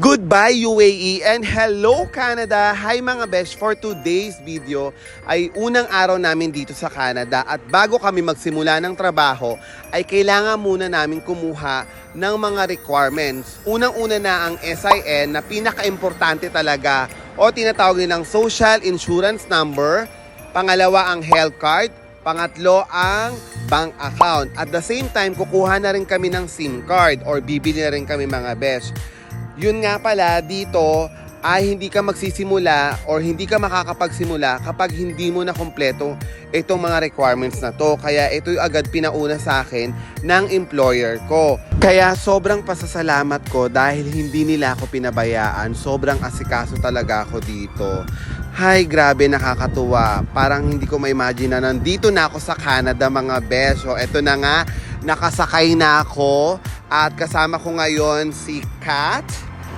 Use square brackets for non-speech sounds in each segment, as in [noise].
Goodbye UAE and hello Canada! Hi mga besh! For today's video ay unang araw namin dito sa Canada at bago kami magsimula ng trabaho ay kailangan muna namin kumuha ng mga requirements. Unang-una na ang SIN na pinaka-importante talaga o tinatawag nilang Social Insurance Number. Pangalawa ang health card. Pangatlo ang bank account. At the same time, kukuha na rin kami ng SIM card or bibili na rin kami mga besh. Yun nga pala, dito ay hindi ka magsisimula or hindi ka makakapagsimula kapag hindi mo na kompleto itong mga requirements na to. Kaya ito yung agad pinauna sa akin ng employer ko. Kaya sobrang pasasalamat ko dahil hindi nila ako pinabayaan. Sobrang asikaso talaga ako dito. Hay, grabe nakakatuwa. Parang hindi ko ma-imagine na nandito na ako sa Canada mga beso. Ito na nga, nakasakay na ako at kasama ko ngayon si Kat.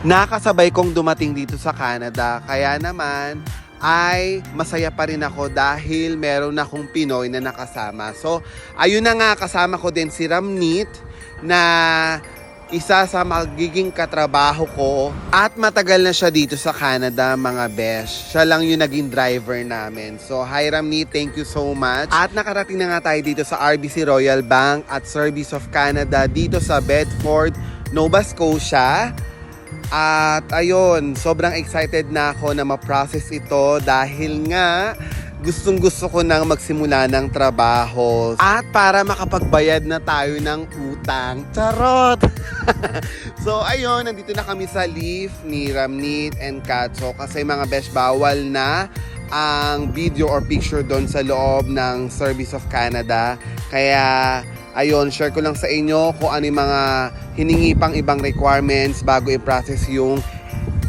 Nakasabay kong dumating dito sa Canada. Kaya naman ay masaya pa rin ako dahil meron akong Pinoy na nakasama. So, ayun na nga, kasama ko din si Ramnit na isa sa magiging katrabaho ko at matagal na siya dito sa Canada mga besh. Siya lang yung naging driver namin. So hi Ramni, thank you so much. At nakarating na nga tayo dito sa RBC Royal Bank at Service of Canada dito sa Bedford, Nova Scotia. At ayun, sobrang excited na ako na ma-process ito dahil nga gustong gusto ko nang magsimula ng trabaho at para makapagbayad na tayo ng utang. Charot! [laughs] so ayun, nandito na kami sa leaf ni Ramnit and Katso kasi mga besh bawal na ang video or picture doon sa loob ng Service of Canada. Kaya ayun, share ko lang sa inyo kung ano yung mga hiningi pang ibang requirements bago i-process yung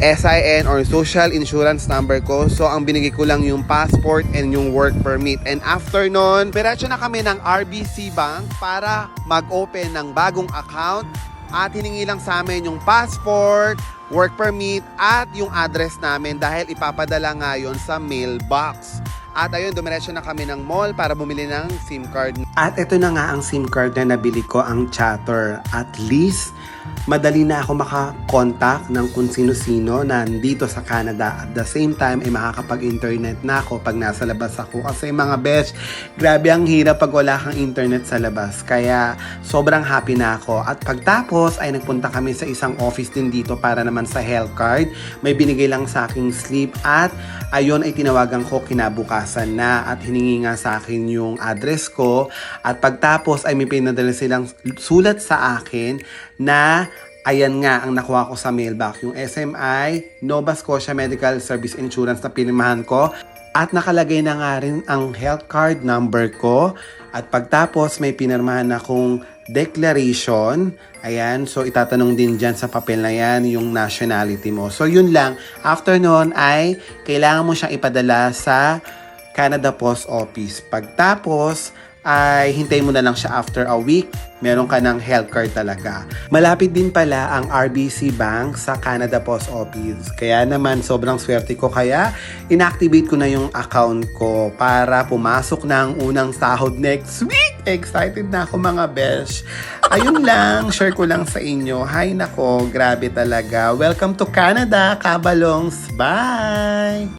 SIN or Social Insurance Number ko. So, ang binigay ko lang yung passport and yung work permit. And after nun, diretso na kami ng RBC Bank para mag-open ng bagong account at hiningi lang sa amin yung passport, work permit at yung address namin dahil ipapadala nga yun sa mailbox. At ayun, dumiretso na kami ng mall para bumili ng SIM card. At ito na nga ang SIM card na nabili ko, ang Chatter. At least, madali na ako makakontakt ng kung sino-sino na nandito sa Canada. At the same time, ay makakapag-internet na ako pag nasa labas ako. Kasi mga besh, grabe ang hirap pag wala kang internet sa labas. Kaya sobrang happy na ako. At pagtapos ay nagpunta kami sa isang office din dito para naman sa health card. May binigay lang sa aking slip at ayon ay tinawagan ko kinabukasan na at hiningi nga sa akin yung address ko. At pagtapos ay may pinadala silang sulat sa akin na Ayan nga ang nakuha ko sa mailbox, yung SMI, Nova Scotia Medical Service Insurance na pinimahan ko. At nakalagay na nga rin ang health card number ko. At pagtapos may pinirmahan akong declaration. Ayan, so itatanong din dyan sa papel na yan yung nationality mo. So yun lang, after nun ay kailangan mo siyang ipadala sa Canada Post Office. Pagtapos, ay hintay mo na lang siya after a week, meron ka ng health card talaga. Malapit din pala ang RBC Bank sa Canada Post Office. Kaya naman sobrang swerte ko kaya inactivate ko na yung account ko para pumasok na ang unang sahod next week. Excited na ako mga besh. Ayun [laughs] lang, share ko lang sa inyo. Hay nako, grabe talaga. Welcome to Canada, Kabalongs. Bye!